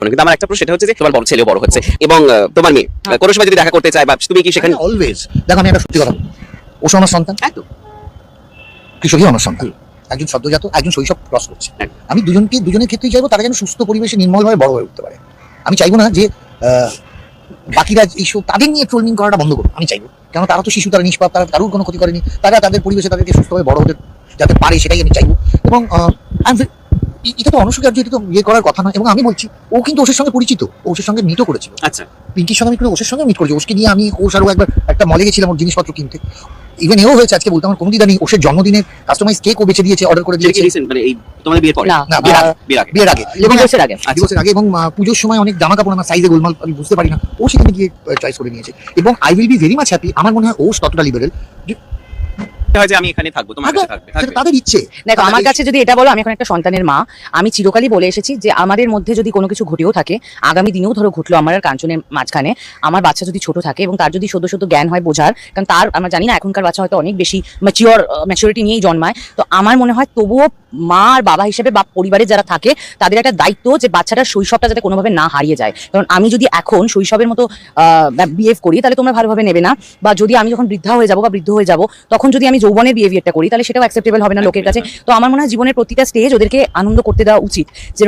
কিন্তু আমার একটা প্রশ্ন সেটা হচ্ছে যে তোমার বড় ছেলেও বড় হচ্ছে এবং তোমার মেয়ে হ্যাঁ। কোনো সময় যদি দেখা করতে চায় বা তুমি কি সেখানে অলওয়েজ দেখো আমি একটা সত্যি কথা। ও আমার সন্তান। একদম। কৃষকই আমার সন্তান? একজন সদ্যজাত একজন শৈশব ক্রস করছে। আমি দুজনকে দুজনের ক্ষেত্রেই চাইব তারা যেন সুস্থ পরিবেশে নির্মলভাবে বড় হয়ে উঠতে পারে। আমি চাইব না যে বাকিরা এইসব তাদের নিয়ে ট্রোলিং করাটা বন্ধ করুন আমি চাইব। কেন তারা তো শিশু তারা নিষ্পাপ তারা কারোর কোনো ক্ষতি করেনি। তারা তাদের পরিবেশে তাদেরকে সুস্থভাবে বড় হতে যাতে পারে সেটাই আমি চাইব। এবং এটা তো অনস্বীকার্য এটা তো ইয়ে করার কথা নয় এবং আমি বলছি ও কিন্তু ওষের সঙ্গে পরিচিত। ও ওষের সঙ্গে মিটও করেছিল। আচ্ছা। পিঙ্কির সঙ্গে আমি করে ওষের সঙ্গে মিট করেছি। ওষকে নিয়ে আমি ওষ আরও একবার একটা মলে গেছিলাম ওর জিনিসপত্র কিনতে। ইভেন এও হয়েছে আজকে বলতে আমার কোনো দিদা নেই। ওষের জন্মদিনের কাস্টমাইজ কেক ও বেছে দিয়েছে অর্ডার করে দিয়েছে। মানে এই তোমাদের বিয়ের পরে? না না, বিয়ের আগে। বিয়ের আগে। বিয়ের আগে। এবং দিবসের আগে। দিবসের আগে এবং পুজোর সময় অনেক জামা কাপড় আমার সাইজে গোলমাল আমি বুঝতে পারি না। ও সেখানে গিয়ে চয়েস করে নিয়েছে। এবং I will be very much happy আমার মনে হয় ও ততটা লিবারেল হয় যে আমি এখানে থাকব তোমার কাছে থাকবে থাকবে। তাদের ইচ্ছে। দেখো আমার কাছে যদি এটা বলো আমি এখন একটা সন্তানের মা। আমি চিরকালই বলে এসেছি যে আমাদের মধ্যে যদি কোনো কিছু ঘটেও থাকে আগামী দিনেও ধরো ঘটলো আমার আর কাঞ্চনের মাঝখানে আমার বাচ্চা যদি ছোট থাকে এবং তার যদি সদ্য সদ্য জ্ঞান হয় বোঝার কারণ তার আমরা জানি না এখনকার বাচ্চা হয়তো অনেক বেশি ম্যাচিওর ম্যাচুরিটি নিয়েই জন্মায়। তো আমার মনে হয় তবুও মা আর বাবা হিসেবে বা পরিবারে যারা থাকে তাদের একটা দায়িত্ব যে বাচ্চাটা শৈশবটা যাতে কোনোভাবে না হারিয়ে যায়। কারণ আমি যদি এখন শৈশবের মতো বিহেভ করি তাহলে তোমরা ভালোভাবে নেবে না। বা যদি আমি যখন বৃদ্ধা হয়ে যাব বা বৃদ্ধ হয়ে যাব তখন যদি আমি যৌবনের বিহেভিয়ারটা করি তাহলে সেটাও অ্যাকসেপ্টেবল হবে না লোকের কাছে। তো আমার মনে হয় জীবনের প্রতিটা স্টেজ ওদেরকে আনন্দ করতে দেওয়া উচিত। যেরকম